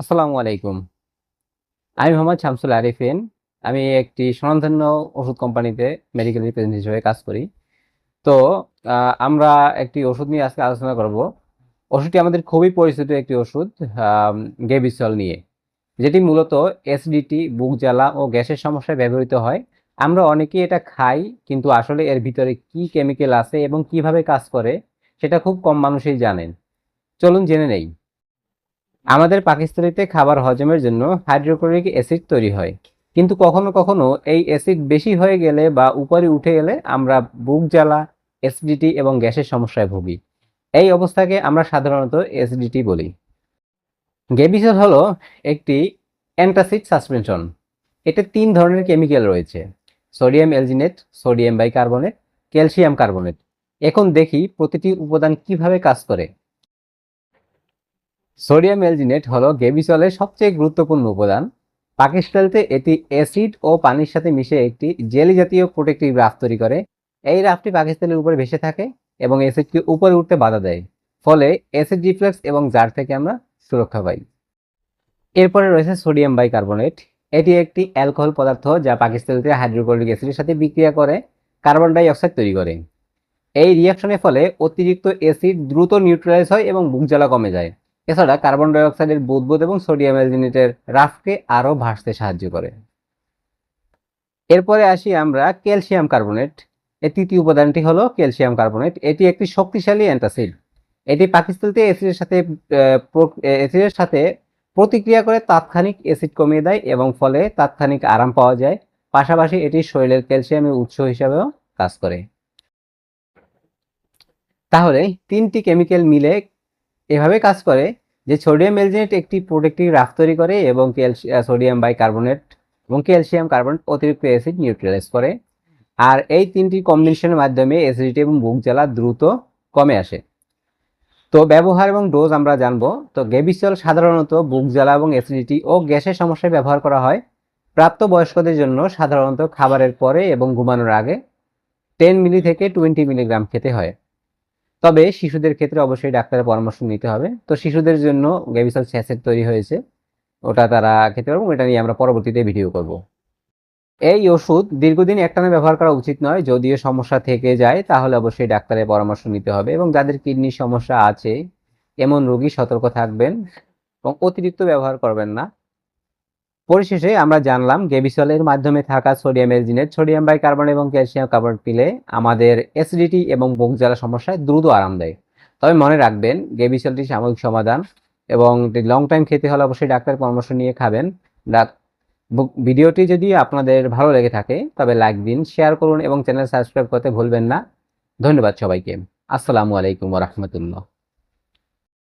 আসসালামু আলাইকুম। আমি মোহাম্মদ শামসুল আরিফিন। আমি একটি স্বনামধন্য ওষুধ কোম্পানিতে মেডিকেল রিপ্রেজেন্টেটিভ হিসেবে কাজ করি। তো আমরা একটি ওষুধ নিয়ে আজকে আলোচনা করব। ওষুধটি আমাদের খুবই পরিচিত একটি ওষুধ গেবিসল নিয়ে, যেটি মূলত এসিডিটি বুক জ্বালা ও গ্যাসের সমস্যায় ব্যবহৃত হয়। আমরা অনেকেই এটা খাই, কিন্তু আসলে এর ভিতরে কি কেমিক্যাল আছে এবং কীভাবে কাজ করে, সেটা খুব কম মানুষই জানেন। চলুন জেনে নেই। আমাদের পাকিস্তানিতে খাবার হজমের জন্য হাইড্রোক্লোরিক অ্যাসিড তৈরি হয়। কিন্তু কখনো কখনো এই অ্যাসিড বেশি হয়ে গেলে বা উপরে উঠে গেলে আমরা বুক জ্বালা, অ্যাসিডিটি এবং গ্যাসের সমস্যায় ভুগি। এই অবস্থাকে আমরা সাধারণত অ্যাসিডিটি বলি। গেবিসল হলো একটি অ্যান্টাসিড সাসপেনশন। এতে তিন ধরনের কেমিক্যাল রয়েছে। Sodium alginate sodium bicarbonate, calcium carbonate. এখন দেখি প্রতিটি উপাদান কীভাবে কাজ করে। সোডিয়াম এলজিনেট হলো গেবিসলের সবচেয়ে গুরুত্বপূর্ণ উপাদান। পাকিস্তানিতে এটি অ্যাসিড ও পানির সাথে মিশে একটি জেলি জাতীয় প্রোটেক্টিভ রাফ তৈরি করে। এই রাফটি পাকিস্তানের উপরে ভেসে থাকে এবং অ্যাসিডকে উপরে উঠতে বাধা দেয়। ফলে অ্যাসিড রিফ্লেক্স এবং জার থেকে আমরা সুরক্ষা পাই। এরপরে রয়েছে সোডিয়াম বাইকার্বনেট। এটি একটি অ্যালকোহল পদার্থ যা পাকিস্তানিতে হাইড্রোক্লোরিক অ্যাসিডের সাথে বিক্রিয়া করে, কার্বন ডাই অক্সাইড তৈরি করে। এই রিয়াকশনের ফলে অতিরিক্ত অ্যাসিড দ্রুত নিউট্রালাইজ হয় এবং বুক জ্বালা কমে যায়। এছাড়া কার্বন ডাই অক্সাইডের বুদবুদ এবং সোডিয়াম অ্যালজিনেটের রাফকে আরও ভাসতে সাহায্য করে। এরপরে আসি আমরা ক্যালসিয়াম কার্বনেট। এর তৃতীয় উপাদানটি হলো ক্যালসিয়াম কার্বনেট। এটি একটি শক্তিশালী অ্যান্টাসিড। এটি পাকিস্তানিতে অ্যাসিডের সাথে অ্যাসিডের সাথে প্রতিক্রিয়া করে তাৎক্ষণিক অ্যাসিড কমিয়ে দেয় এবং ফলে তাৎক্ষণিক আরাম পাওয়া যায়। পাশাপাশি এটি শরীরের ক্যালসিয়ামের উৎস হিসাবেও কাজ করে। তাহলে তিনটি কেমিক্যাল মিলে এভাবে কাজ করে যে সোডিয়াম এলজিনেট একটি প্রোটেক্টিভ রাফ তৈরি করে এবং সোডিয়াম বাইকার্বনেট এবং ক্যালসিয়াম কার্বনেট অতিরিক্ত অ্যাসিড নিউট্রালাইজ করে। আর এই তিনটি কম্বিনেশনের মাধ্যমে অ্যাসিডিটি এবং বুক জ্বালা দ্রুত কমে আসে। তো ব্যবহার এবং ডোজ আমরা জানব। তো গেবিসল সাধারণত বুক জ্বালা এবং অ্যাসিডিটি ও গ্যাসের সমস্যায় ব্যবহার করা হয় প্রাপ্ত বয়স্কদের জন্য সাধারণত খাবারের পরে এবং ঘুমানোর আগে। টেন মিলি থেকে টোয়েন্টি মিলিগ্রাম খেতে হয়। তবে শিশুদের ক্ষেত্রে অবশ্যই ডাক্তারের পরামর্শ নিতে হবে। তো শিশুদের জন্য গ্যাবিসল স্যাসেট তৈরি হয়েছে। ওটা তারা খেতে পারব এটা নিয়ে আমরা পরবর্তীতে ভিডিও করব। এই ওষুধ দীর্ঘদিন একটানা ব্যবহার করা উচিত নয়। যদিও সমস্যা থেকে যায়, তাহলে অবশ্যই ডাক্তারের পরামর্শ নিতে হবে এবং যাদের কিডনির সমস্যা আছে, এমন রোগী সতর্ক থাকবেন এবং অতিরিক্ত ব্যবহার করবেন না। পরিশেষে আমরা জানলাম গেবিসলের মাধ্যমে থাকা সোডিয়াম এলজিনেট সোডিয়াম বাইকার্বন এবং ক্যালসিয়াম কার্বনেট পিলে আমাদের অ্যাসিডিটি এবং বুক জ্বালা সমস্যায় দ্রুত আরাম দেয়। তবে মনে রাখবেন, গেবিসলটি সাময়িক সমাধান এবং লং টাইম খেতে হলে অবশ্যই ডাক্তারের পরামর্শ নিয়ে খাবেন। ভিডিওটি যদি আপনাদের ভালো লেগে থাকে, তবে লাইক দিন শেয়ার করুন এবং চ্যানেল সাবস্ক্রাইব করতে ভুলবেন না। ধন্যবাদ সবাইকে। আসসালামু আলাইকুম রহমতুল্লাহ।